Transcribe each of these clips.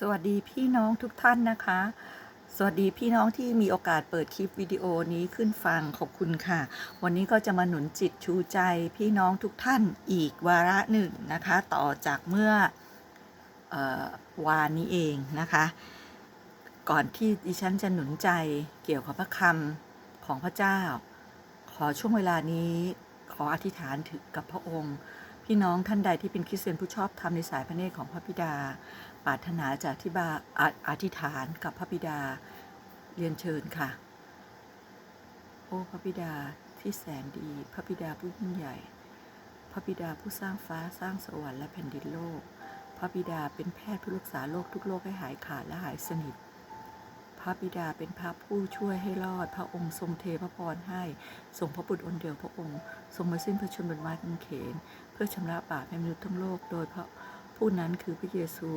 สวัสดีพี่น้องทุกท่านนะคะ สวัสดีพี่น้องที่มีโอกาสเปิดคลิปวิดีโอนี้ขึ้นฟังขอบคุณค่ะ วันนี้ก็จะมาหนุนจิตชูใจพี่น้องทุกท่านอีกวาระหนึ่งนะคะ ต่อจากเมื่อออวานนี้เองนะคะ ก่อนที่ดิฉันจะหนุนใจเกี่ยวกับพระคำของพระเจ้า ขอช่วงเวลานี้ขออธิษฐานถึงกับพระองค์ พี่น้องท่านใดที่เป็นคริสเตียนผู้ชอบธรรมในสายพระเนตรของพระบิดา ปรารถนาจะอธิบาอาอธิษฐานกับพระบิดาเรียนเชิญค่ะ โอ้พระบิดาที่แสนดี พระบิดาผู้ยิ่งใหญ่ พระบิดาผู้สร้างฟ้าสร้างสวรรค์และแผ่นดินโลก พระบิดาเป็นแพทย์ผู้รักษาโรคทุกโรคให้หายขาดและหายสนิทพระบิดาเป็นพระผู้ช่วยให้รอด พระองค์ทรงเทพระพรให้ทรงพระบุตรองค์เดียวพระองค์ ทรงมาสิ้นพระชนม์บนไม้กางเขน พื่อชำระบาปให้มนุษย์ทั้งโลก โดยพระผู้นั้นคือพระเยซู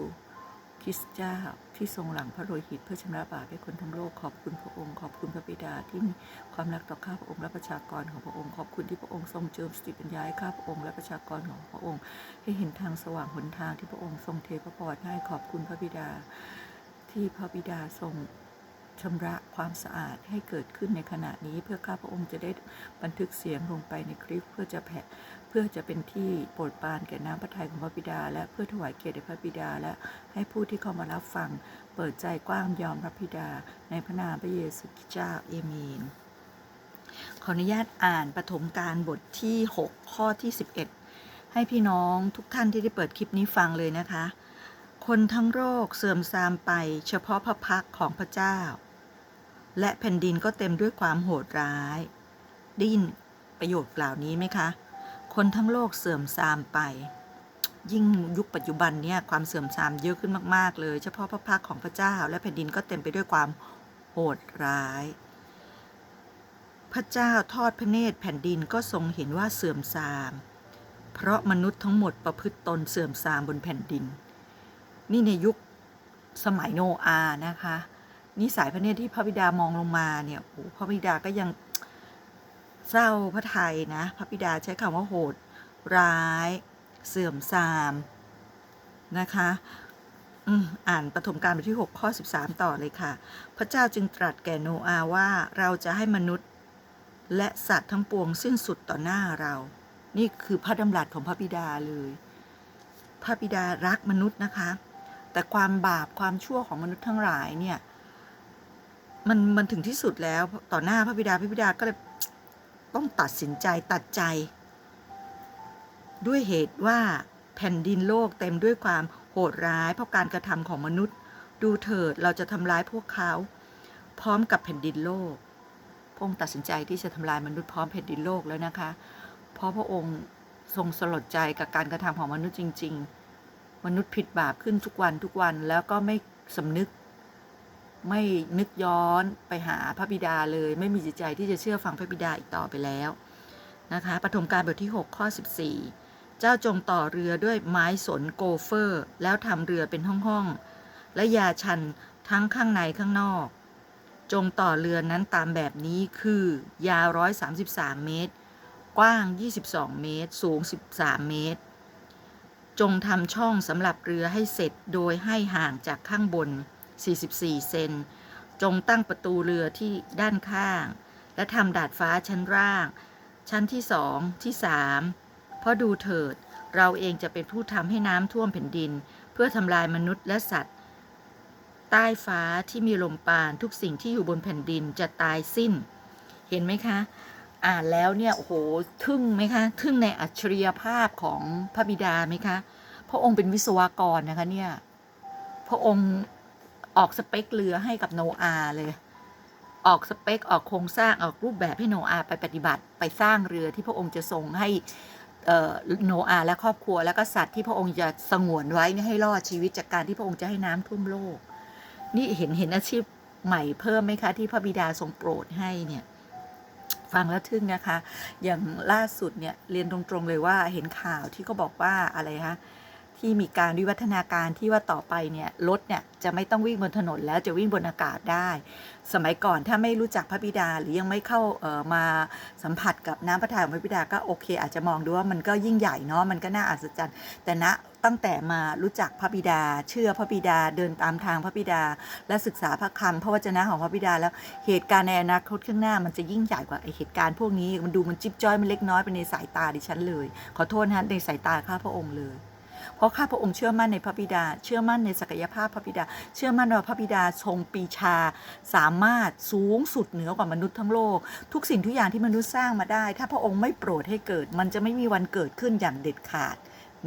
คริสต์เจ้าที่ทรงหลังพระโลหิตเพื่อชำระบาปให้คนทั้งโลกขอบคุณพระองค์ ขอบคุณพระบิดาที่มีความรักต่อข้าพระองค์และประชากรของพระองค์ขอบคุณที่พระองค์ทรงเจิมสติปัญญาให้ข้าพระองค์และประชากรของพระองค์ ให้เห็นทางสว่างหนทางที่พระองค์ทรงเทพระพรให้ขอบคุณพระบิดา ที่พระบิดาทรง ชำระความสะอาดให้เกิดขึ้นในขณะนี้ เพื่อข้าพระองค์จะได้บันทึกเสียงลงไปในคลิปเพื่อจะแผ่เพื่อจะเป็นที่โปรดปรานแก่น้ำพระทัยของพระบิดา และเพื่อถวายเกียรติพระบิดา และให้ผู้ที่เข้ามารับฟัง เปิดใจกว้างยอมรับบิดา ในพระนามพระเยซูคริสต์เจ้าเอเมนขออนุญาตอ่านปฐมกาลบทที่ 6 ข้อที่ 11 ให้พี่น้องทุกท่านที่ได้เปิดคลิปนี้ฟังเลยนะคะ คนทั้งโลกเสื่อมทรามไป เฉพาะพระพักของพระเจ้า และแผ่นดินก็เต็มด้วยความโหดร้าย ได้ยินประโยชน์เหล่านี้ไหมคะ คนทั้งโลกเสื่อมทรามไป ยิ่งยุคปัจจุบันเนี่ยความเสื่อมทรามเยอะขึ้นมากๆ เลย เฉพาะพระพักของพระเจ้า และแผ่นดินก็เต็มไปด้วยความโหดร้าย พระเจ้าทอดพระเนตรแผ่นดินก็ทรงเห็นว่าเสื่อมทราม เพราะมนุษย์ทั้งหมดประพฤติตนเสื่อมทรามบนแผ่นดิน นี่ในยุคสมัยโนอาห์นะคะ นี่สายพระเนตรที่พระบิดามองลงมาเนี่ยโอ้โหพระบิดาก็ยังเศร้าพระไทยนะ พระบิดาใช้คำว่าโหด ร้าย เสื่อมทรามนะคะอ่านปฐมกาลบทที่ 6 ข้อ 13 ต่อเลยค่ะ พระเจ้าจึงตรัสแก่โนอาว่าเราจะให้มนุษย์ และสัตว์ทั้งปวงสิ้นสุดต่อหน้าเรา นี่คือพระดำรัสของพระบิดาเลย พระบิดารักมนุษย์นะคะ แต่ความบาปความชั่วของมนุษย์ทั้งหลายเนี่ย มันมันถึงที่สุดแล้วต่อหน้าพระบิดาพระบิดาก็เลยต้องตัดสินใจตัดใจ ด้วยเหตุว่าแผ่นดินโลกเต็มด้วยความโหดร้ายเพราะการกระทำของมนุษย์ ดูเถิดเราจะทำร้ายพวกเขา พร้อมกับแผ่นดินโลก พระองค์ตัดสินใจที่จะทำลายมนุษย์พร้อมแผ่นดินโลกแล้วนะคะ เพราะพระองค์ทรงสลดใจกับการกระทำของมนุษย์จริง ๆ มนุษย์ผิดบาปขึ้นทุกวันทุกวันแล้วก็ไม่สำนึก ไม่นึกย้อนไปหาพระบิดาเลย ไม่มีจิตใจที่จะเชื่อฟังพระบิดาอีกต่อไปแล้วนะคะปฐมกาลบทที่ 6 ข้อ 14 เจ้าจงต่อเรือด้วยไม้สนโกเฟอร์ แล้วทำเรือเป็นห้องๆและยาชันทั้งข้างในข้างนอก จงต่อเรือนั้นตามแบบนี้คือยาว 133 เมตร กว้าง 22 เมตร สูง 13 เมตร จงทำช่องสำหรับเรือให้เสร็จโดยให้ห่างจากข้างบน 44 เซน จงตั้งประตูเรือที่ด้านข้าง และทำดาดฟ้าชั้นล่าง ชั้นที่สองที่สามเพราะดูเถิด เราเองจะเป็นผู้ทำให้น้ำท่วมแผ่นดิน เพื่อทำลายมนุษย์และสัตว์ ใต้ฟ้าที่มีลมปานทุกสิ่งที่อยู่บนแผ่นดินจะตายสิ้น เห็นไหมคะ อ่านแล้วเนี่ยโอ้โหทึ่งไหมคะทึ่งในอัจฉริยภาพของพระบิดาไหมคะพระองค์เป็นวิศวกรนะคะเนี่ย พระองค์ ออกสเปคเรือให้กับโนอาเลย ออกสเปคออกโครงสร้างออกรูปแบบให้โนอาไปปฏิบัติไปสร้างเรือที่พระองค์จะทรงให้โนอาและครอบครัวแล้วก็สัตว์ที่พระองค์จะสงวนไว้ให้รอดชีวิตจากการที่พระองค์จะให้น้ำท่วมโลก นี่เห็นเห็นอาชีพใหม่เพิ่มไหมคะ ที่พระบิดาทรงโปรดให้เนี่ย ฟังแล้วทึ่งนะคะ อย่างล่าสุดเนี่ยเรียนตรงๆเลยว่าเห็นข่าวที่เขาบอกว่าอะไรคะ ที่มีการวิวัฒนาการที่ว่าต่อไปเนี่ยรถเนี่ยจะไม่ต้องวิ่งบนถนนแล้วจะวิ่งบนอากาศได้ สมัยก่อนถ้าไม่รู้จักพระบิดาหรือยังไม่เข้าเออมาสัมผัสกับน้ำพระทัยของพระบิดาก็โอเค อาจจะมองดูว่ามันก็ยิ่งใหญ่เนาะมันก็น่าอัศจรรย์ แต่ณตั้งแต่มารู้จักพระบิดา เชื่อพระบิดาเดินตามทางพระบิดา และศึกษาพระคำพระวจนะของพระบิดาแล้วเหตุการณ์ในอนาคตข้างหน้ามันจะยิ่งใหญ่กว่าไอเหตุการณ์พวกนี้มันดูมันจิ๊บจ้อยมันเล็กน้อยไปในสายตาดิฉันเลย ขอโทษนะในสายตาข้าพระองค์เลย เพราะข้าพระองค์เชื่อมั่นในพระบิดา เชื่อมั่นในศักยภาพพระบิดา เชื่อมั่นว่าพระบิดาทรงปีชา สามารถสูงสุดเหนือกว่ามนุษย์ทั้งโลก ทุกสิ่งทุกอย่างที่มนุษย์สร้างมาได้ ถ้าพระองค์ไม่โปรดให้เกิด มันจะไม่มีวันเกิดขึ้นอย่างเด็ดขาด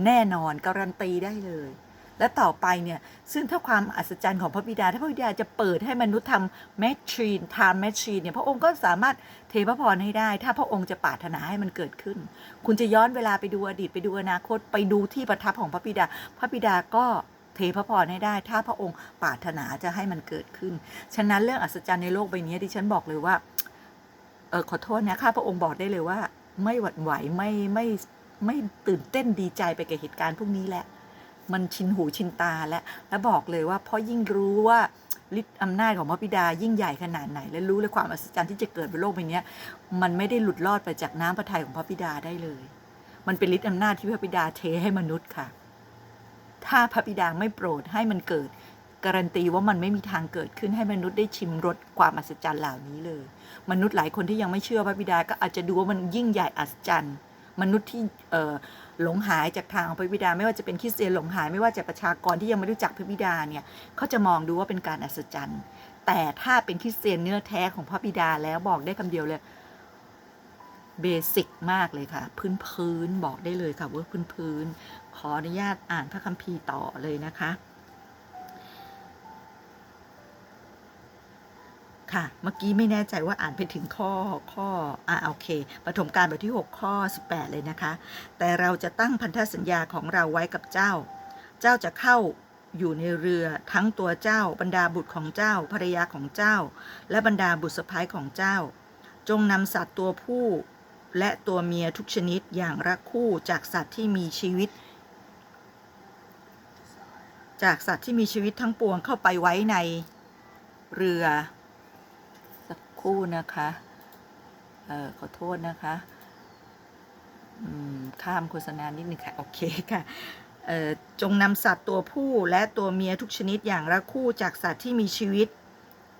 แน่นอนการันตีได้เลย และต่อไปเนี่ยซึ่งถ้าความอัศจรรย์ของพระบิดา ถ้าพระบิดาจะเปิดให้มนุษย์ทำแมชชีนทำแมชชีนเนี่ยพระองค์ก็สามารถเทพระพรให้ได้ ถ้าพระองค์จะปรารถนาให้มันเกิดขึ้น คุณจะย้อนเวลาไปดูอดีตไปดูอนาคตไปดูที่ประทับของพระบิดา พระบิดาก็เทพระพรให้ได้ ถ้าพระองค์ปรารถนาจะให้มันเกิดขึ้น ฉะนั้นเรื่องอัศจรรย์ในโลกใบนี้ดิฉันบอกเลยว่าเออขอโทษนะข้าพระองค์บอกได้เลยว่า ไม่หวั่นไหวไม่ไม่ไม่ตื่นเต้นดีใจไปกับเหตุการณ์พวกนี้แหละ มันชินหูชินตาและและบอกเลยว่าพราะยิ่งรู้ว่าฤทธิ์อำนาจของพระบิดายิ่งใหญ่ขนาดไหน และรู้เลยความอัศจรรย์ที่จะเกิดบนโลกใบนี้มันไม่ได้หลุดรอดไปจากน้ำพระทัยของพระบิดาได้เลย มันเป็นฤทธิ์อำนาจที่พระบิดาเทให้มนุษย์ค่ะ ถ้าพระบิดาไม่โปรดให้มันเกิด การันตีว่ามันไม่มีทางเกิดขึ้นให้มนุษย์ได้ชิมรสความอัศจรรย์เหล่านี้เลย มนุษย์หลายคนที่ยังไม่เชื่อพระบิดาก็อาจจะดูว่ามันยิ่งใหญ่อัศจรรย์ มนุษย์ที่เอ่อ หลงหายจากทางของพระบิดา ไม่ว่าจะเป็นคริสเตียนหลงหายไม่ว่าจะประชากรที่ยังไม่รู้จักพระบิดาเนี่ยเขาจะมองดูว่าเป็นการอัศจรรย์ แต่ถ้าเป็นคริสเตียนเนื้อแท้ของพระบิดาแล้วบอกได้คำเดียวเลยเบสิกมากเลยค่ะ พื้นพื้นบอกได้เลยค่ะว่าพื้นพื้นขออนุญาตอ่านพระคัมภีร์ต่อเลยนะคะ ค่ะ เมื่อกี้ไม่แน่ใจว่าอ่านไปถึงข้อข้ออ่าโอเคปฐมกาลบทที่ 6 ข้อ 18 เลยนะคะ แต่เราจะตั้งพันธสัญญาของเราไว้กับเจ้า เจ้าจะเข้าอยู่ในเรือทั้งตัวเจ้า บรรดาบุตรของเจ้าภรรยาของเจ้า และบรรดาบุตรสะพ้ายของเจ้า จงนำสัตว์ตัวผู้และตัวเมียทุกชนิดอย่างละคู่จากสัตว์ที่มีชีวิต จากสัตว์ที่มีชีวิตทั้งปวงเข้าไปไว้ในเรือ คู่นะคะเออขอโทษนะคะข้ามโฆษณานิดนึงค่ะ โอเคค่ะจงนำสัตว์ตัวผู้และตัวเมียทุกชนิดอย่างละคู่จากสัตว์ที่มีชีวิต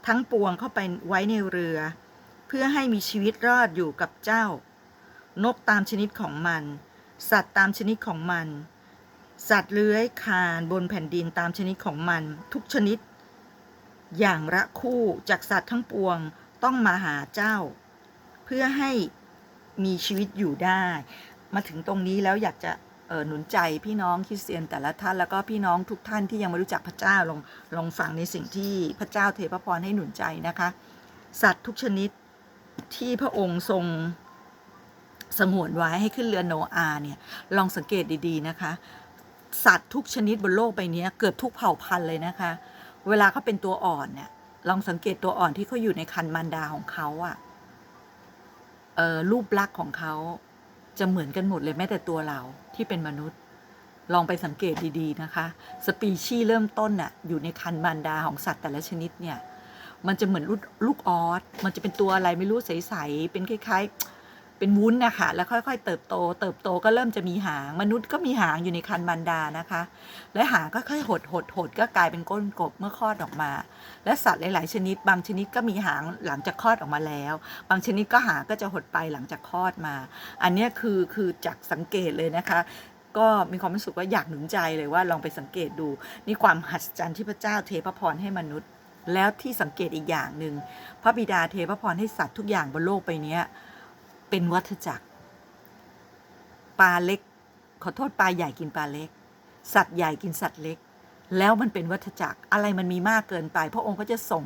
ทั้งปวงเข้าไปไว้ในเรือ เพื่อให้มีชีวิตรอดอยู่กับเจ้า นกตามชนิดของมัน สัตว์ตามชนิดของมัน สัตว์เลื้อยคลานบนแผ่นดินตามชนิดของมัน ทุกชนิด อย่างละคู่จากสัตว์ทั้งปวง ต้องมาหาเจ้า เพื่อให้มีชีวิตอยู่ได้ มาถึงตรงนี้แล้วอยากจะหนุนใจพี่น้องคริสเตียนแต่ละท่านแล้วก็พี่น้องทุกท่านที่ยังไม่รู้จักพระเจ้าลองลองฟังในสิ่งที่พระเจ้าเทพระพรให้หนุนใจนะคะ สัตว์ทุกชนิดที่พระองค์ทรงสงวนไว้ให้ขึ้นเรือโนอาห์เนี่ยลองสังเกตดีๆนะคะ สัตว์ทุกชนิดบนโลกใบนี้เกือบทุกเผ่าพันธุ์เลยนะคะ เวลาเขาเป็นตัวอ่อนเนี่ย ลองสังเกตตัวอ่อนที่เขาอยู่ในคันมารดาของเขาอะเออรูปลักษณ์ของเขาจะเหมือนกันหมดเลยแม้แต่ตัวเราที่เป็นมนุษย์ ลองไปสังเกตดีๆนะคะ สปีชีส์เริ่มต้นน่ะอยู่ในคันมารดาของสัตว์แต่ละชนิดเนี่ย มันจะเหมือนลูกออสมันจะเป็นตัวอะไรไม่รู้ใสๆเป็นคล้ายๆ เป็นวุ้นนะคะแล้วค่อยๆ เติบโต เติบโตก็เริ่มจะมีหาง มนุษย์ก็มีหางอยู่ในคันมารดานะคะ และหางก็ค่อยๆหดหดหดก็กลายเป็นก้นกบเมื่อคลอดออกมา และสัตว์หลาย ๆ ชนิด บางชนิดก็มีหางหลังจากคลอดออกมาแล้ว บางชนิดก็หางก็จะหดไปหลังจากคลอดมา อันนี้คือคือจากสังเกตเลยนะคะก็มีความรู้สึกว่าอยากหนุนใจเลยว่าลองไปสังเกตดู นี่ความหัศจรรย์ที่พระเจ้าเทพระพรให้มนุษย์ แล้วที่สังเกตอีกอย่างหนึ่งพระบิดาเทพระพรให้สัตว์ทุกอย่างบนโลกไปเนี้ย เป็นวัฏจักร ปลาเล็ก ขอโทษปลาใหญ่กินปลาเล็ก สัตว์ใหญ่กินสัตว์เล็ก แล้วมันเป็นวัฏจักร อะไรมันมีมากเกินไป พระองค์ก็จะส่ง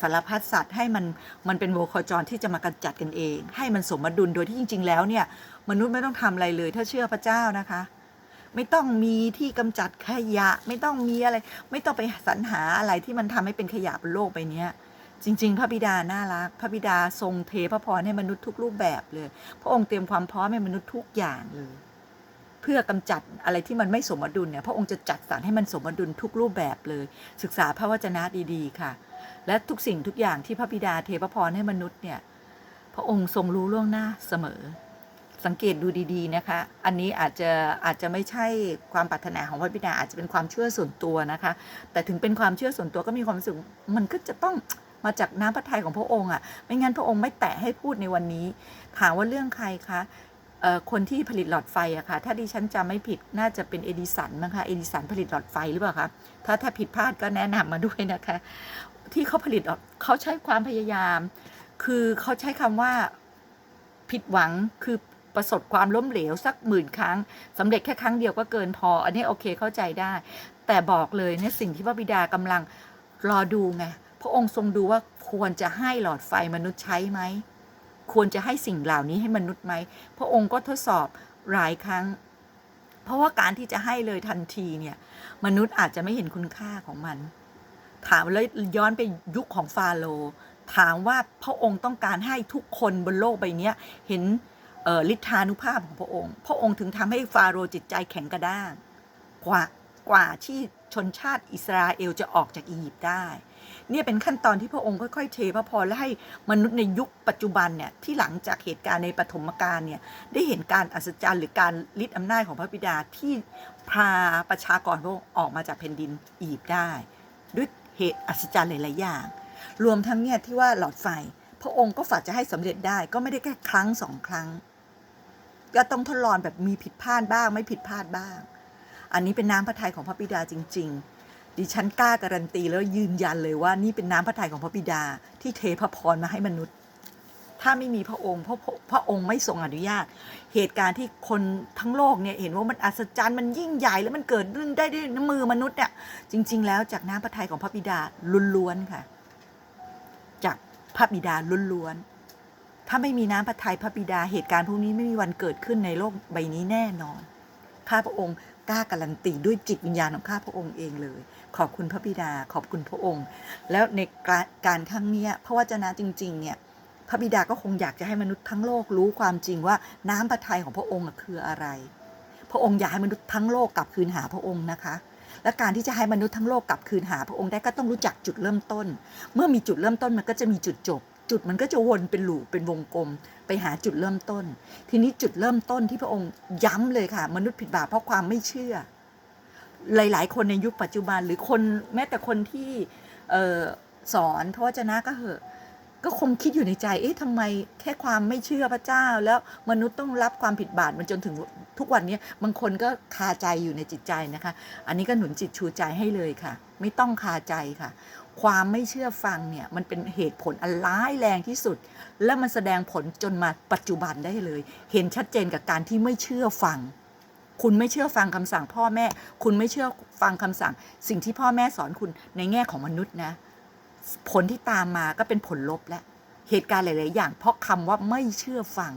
สารพัดสัตว์ให้มันมันเป็นโวคจรที่จะมากำจัดกันเอง ให้มันสมดุลโดยที่จริง ๆ แล้วเนี่ยมนุษย์ไม่ต้องทำอะไรเลย ถ้าเชื่อพระเจ้านะคะ ไม่ต้องมีที่กำจัดขยะ ไม่ต้องมีอะไร ไม่ต้องไปสรรหาอะไรที่มันทำให้เป็นขยะบนโลกใบเนี้ย จริง ๆ พระบิดาน่ารัก พระบิดาทรงเทพระพรให้มนุษย์ทุกรูปแบบเลย พระองค์เตรียมความพร้อมให้มนุษย์ทุกอย่างเลย เพื่อกำจัดอะไรที่มันไม่สมดุลเนี่ยพระองค์จะจัดสรรให้มันสมดุลทุกรูปแบบเลย ศึกษาพระวจนะดีๆ ค่ะ และทุกสิ่งทุกอย่างที่พระบิดาเทพระพรให้มนุษย์เนี่ยพระองค์ทรงรู้ล่วงหน้าเสมอ สังเกตดูดีๆนะคะ อันนี้อาจจะอาจจะไม่ใช่ความปรารถนาของพระบิดาอาจจะเป็นความเชื่อส่วนตัวนะคะ แต่ถึงเป็นความเชื่อส่วนตัวก็มีความรู้สึกมันก็จะต้อง มาจากน้ำพระทัยของพระองค์อะ ไม่งั้นพระองค์ไม่แตะให้พูดในวันนี้ ถามว่าเรื่องใครคะคนที่ผลิตหลอดไฟอะค่ะ ถ้าดิฉันจำไม่ผิดน่าจะเป็นเอดิสันมั้งคะ เอดิสันผลิตหลอดไฟหรือเปล่าคะ ถ้าถ้าผิดพลาดก็แนะนำมาด้วยนะคะ ที่เขาผลิตเขาใช้ความพยายาม คือเขาใช้คำว่าผิดหวังคือประสบความล้มเหลวสักหมื่นครั้งสำเร็จแค่ครั้งเดียวก็เกินพอ อันนี้โอเคเข้าใจได้ แต่บอกเลยเนี่ยสิ่งที่พระบิดากำลังรอดูไง พระองค์ทรงดูว่าควรจะให้หลอดไฟมนุษย์ใช้ไหม ควรจะให้สิ่งเหล่านี้ให้มนุษย์ไหม พระองค์ก็ทดสอบหลายครั้ง เพราะว่าการที่จะให้เลยทันทีเนี่ย มนุษย์อาจจะไม่เห็นคุณค่าของมัน ถามแล้วย้อนไปยุคของฟาโรห์ถามว่าพระองค์ต้องการให้ทุกคนบนโลกใบนี้เห็นเอ่อฤทธานุภาพของพระองค์ พระองค์ถึงทำให้ฟาโรห์จิตใจแข็งกระด้างกว่ากว่าที่ชนชาติอิสราเอลจะออกจากอียิปต์ได้ เนี่ยเป็นขั้นตอนที่พระองค์ค่อยๆเทพระพรและให้มนุษย์ในยุคปัจจุบันเนี่ยที่หลังจากเหตุการณ์ในปฐมกาลเนี่ยได้เห็นการอัศจรรย์หรือการฤทธิ์อำนาจของพระบิดาที่พาประชากรพระองค์ออกมาจากแผ่นดินอียิปต์ได้ ด้วยเหตุอัศจรรย์หลายๆอย่าง รวมทั้งเนี่ยที่ว่าหลอดไฟ พระองค์ก็ฝากจะให้สำเร็จได้ก็ไม่ได้แค่ครั้งสองครั้ง ก็ต้องทดลองแบบมีผิดพลาดบ้าง ไม่ผิดพลาดบ้าง อันนี้เป็นน้ำพระทัยของพระบิดาจริง ๆ ดิฉันกล้าการันตีแล้วยืนยันเลยว่านี่เป็นน้ำพระทัยของพระบิดา ที่เทพระพรมาให้มนุษย์ ถ้าไม่มีพระองค์พระพระพระองค์ไม่ทรงอนุญาต เหตุการณ์ที่คนทั้งโลกเนี่ยเห็นว่ามันอัศจรรย์มันยิ่งใหญ่แล้วมันเกิดขึ้นได้ด้วยน้ำมือมนุษย์เนี่ยจริง ๆ แล้วจากน้ำพระทัยของพระบิดาล้วนๆค่ะ จากพระบิดาล้วนๆถ้าไม่มีน้ำพระทัยพระบิดาเหตุการณ์พวกนี้ไม่มีวันเกิดขึ้นในโลกใบนี้แน่นอนข้าพระองค์กล้าการันตีด้วยจิตวิญญาณของข้าพระองค์เองเลย ขอบคุณพระบิดาขอบคุณพระองค์ แล้วในการครั้งนี้พระวจนะจริง ๆ เนี่ยพระบิดาก็คงอยากจะให้มนุษย์ทั้งโลกรู้ความจริงว่าน้ำพระทัยของพระองค์คืออะไร พระองค์อยากให้มนุษย์ทั้งโลกกลับคืนหาพระองค์นะคะ และการที่จะให้มนุษย์ทั้งโลกกลับคืนหาพระองค์ได้ก็ต้องรู้จักจุดเริ่มต้น เมื่อมีจุดเริ่มต้นมันก็จะมีจุดจบ จุดมันก็จะวนเป็นหลูเป็นวงกลม ไปหาจุดเริ่มต้น ทีนี้จุดเริ่มต้นที่พระองค์ย้ำเลยค่ะ มนุษย์ผิดบาปเพราะความไม่เชื่อ หลาย ๆ คนในยุคปัจจุบัน หรือคนแม้แต่คนที่สอนพระวจนะก็เหอะก็คงคิดอยู่ในใจ เอ๊ะทำไมแค่ความไม่เชื่อพระเจ้า แล้วมนุษย์ต้องรับความผิดบาปมันจนถึงทุกวันนี้บางคนก็คาใจอยู่ในจิตใจนะคะ อันนี้ก็หนุนจิตชูใจให้เลยค่ะ ไม่ต้องคาใจค่ะ ความไม่เชื่อฟังเนี่ยมันเป็นเหตุผลอันร้ายแรงที่สุด และมันแสดงผลจนมาปัจจุบันได้เลย เห็นชัดเจนกับการที่ไม่เชื่อฟัง คุณไม่เชื่อฟังคำสั่งพ่อแม่ คุณไม่เชื่อฟังคำสั่ง สิ่งที่พ่อแม่สอนคุณในแง่ของมนุษย์นะ ผลที่ตามมาก็เป็นผลลบและ เหตุการณ์หลาย ๆ อย่าง เพราะคำว่าไม่เชื่อฟัง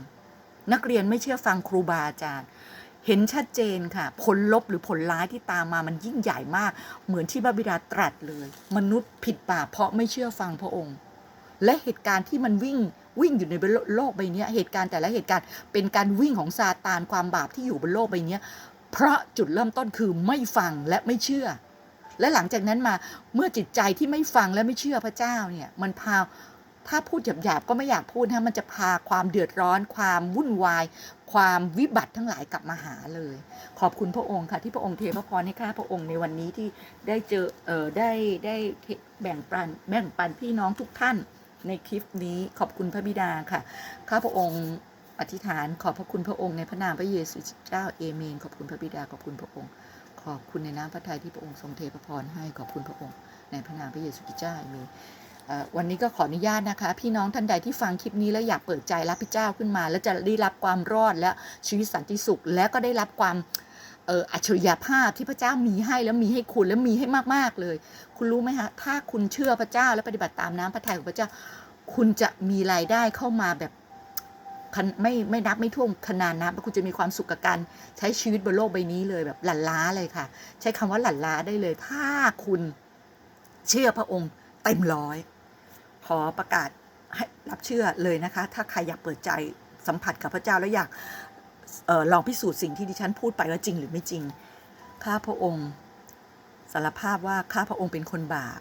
นักเรียนไม่เชื่อฟังครูบาอาจารย์เห็นชัดเจนค่ะ ผลลบหรือผลร้ายที่ตามมามันยิ่งใหญ่มาก เหมือนที่พระบิดาตรัสเลย มนุษย์ผิดบาปเพราะไม่เชื่อฟังพระองค์ และเหตุการณ์ที่มันวิ่ง วิ่งอยู่ในโลกใบนี้เหตุการณ์แต่ละเหตุการณ์เป็นการวิ่งของซาตานความบาปที่อยู่บนโลกใบนี้เพราะจุดเริ่มต้นคือไม่ฟังและไม่เชื่อ และหลังจากนั้นมาเมื่อจิตใจที่ไม่ฟังและไม่เชื่อพระเจ้าเนี่ยมันพาถ้าพูดหยาบๆก็ไม่อยากพูดนะมันจะพาความเดือดร้อน ความวุ่นวาย ความวิบัติทั้งหลายกลับมาหาเลย ขอบคุณพระองค์ค่ะ ที่พระองค์เทพระพรให้ข้าพระองค์ในวันนี้ที่ได้เจอเออได้ได้แบ่งปันแบ่งปันพี่น้องทุกท่าน ในคลิปนี้ขอบคุณพระบิดาค่ะ ข้าพระองค์อธิษฐานขอบพระคุณพระองค์ในพระนามพระเยซูเจ้าเอเมน ขอบคุณพระบิดาขอบคุณพระองค์ ขอบคุณในน้ำพระทัยที่พระองค์ทรงเทพระพรให้ขอบคุณพระองค์ ในพระนามพระเยซูเจ้าอเมนวันนี้ก็ขออนุญาตนะคะ พี่น้องท่านใดที่ฟังคลิปนี้แล้วอยากเปิดใจรับพระเจ้าขึ้นมา แล้วจะได้รับความรอดและชีวิตสันติสุข และก็ได้รับความ อ่ออัจฉริยภาพที่พระเจ้ามีให้แล้วมีให้คุณและมีให้มากๆเลย คุณรู้ไหมคะถ้าคุณเชื่อพระเจ้าและปฏิบัติตามน้ำพระทัยของพระเจ้า คุณจะมีรายได้เข้ามาแบบไม่ไม่นับไม่ท่วมขนาดนับคุณจะมีความสุขกับการใช้ชีวิตบนโลกใบนี้เลยแบบหลั่นล้าเลยค่ะ ใช้คำว่าหลั่นล้าได้เลย ถ้าคุณเชื่อพระองค์เต็มร้อยขอประกาศให้รับเชื่อเลยนะคะ ถ้าใครอยากเปิดใจสัมผัสกับพระเจ้าแล้วอยาก ออลองพิสูจน์สิ่งที่ดิฉันพูดไปว่าจริงหรือไม่จริง ข้าพระองค์สารภาพว่าข้าพระองค์เป็นคนบาป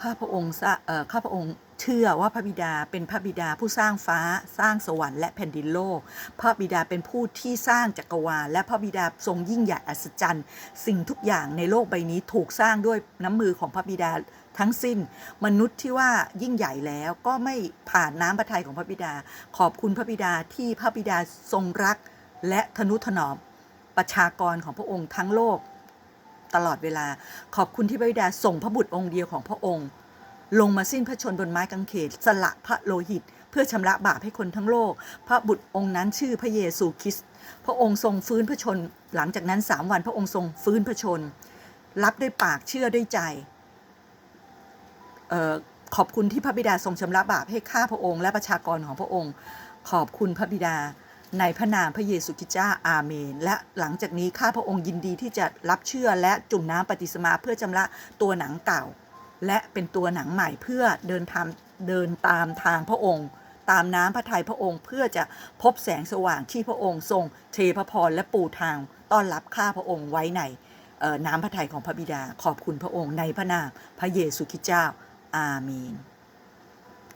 ข้าพระองค์เอ่อข้าพระองค์เชื่อว่าพระบิดาเป็นพระบิดาผู้สร้างฟ้าสร้างสวรรค์และแผ่นดินโลก พระบิดาเป็นผู้ที่สร้างจักรวาลและพระบิดาทรงยิ่งใหญ่อัศจรรย์ สิ่งทุกอย่างในโลกใบนี้ถูกสร้างด้วยน้ำมือของพระบิดา ทั้งสิ้น มนุษย์ที่ว่ายิ่งใหญ่แล้วก็ไม่ผ่านน้ำพระทัยของพระบิดา ขอบคุณพระบิดาที่พระบิดาทรงรัก และทนุถนอมประชากรของพระองค์ทั้งโลก ตลอดเวลา ขอบคุณที่พระบิดาส่งพระบุตรองค์เดียวของพระองค์ ลงมาสิ้นพระชนบนไม้กางเขนสละพระโลหิต เพื่อชำระบาปให้คนทั้งโลก พระบุตรองค์นั้นชื่อพระเยซูคริสต์พระองค์ทรงฟื้นพระชน หลังจากนั้นสามวันพระองค์ทรงฟื้นพระชน รับด้วยปากเชื่อด้วยใจ ขอบคุณที่พระบิดาทรงชำระบาปให้ข้าพระองค์และประชากรของพระองค์ ขอบคุณพระบิดาในพระนามพระเยซูคริสต์เจ้าอาเมน และหลังจากนี้ข้าพระองค์ยินดีที่จะรับเชื่อและจุ่มน้ำปฏิสมาเพื่อชำระตัวหนังเก่า และเป็นตัวหนังใหม่เพื่อเดินทางเดินตามทางพระองค์ ตามน้ำพระทัยพระองค์เพื่อจะพบแสงสว่างที่พระองค์ทรงเทพระพรและปูทางต้อนรับข้าพระองค์ไว้ในน้ำพระทัยของพระบิดาขอบคุณพระองค์ในพระนามพระเยซูคริสต์เจ้า อาเมน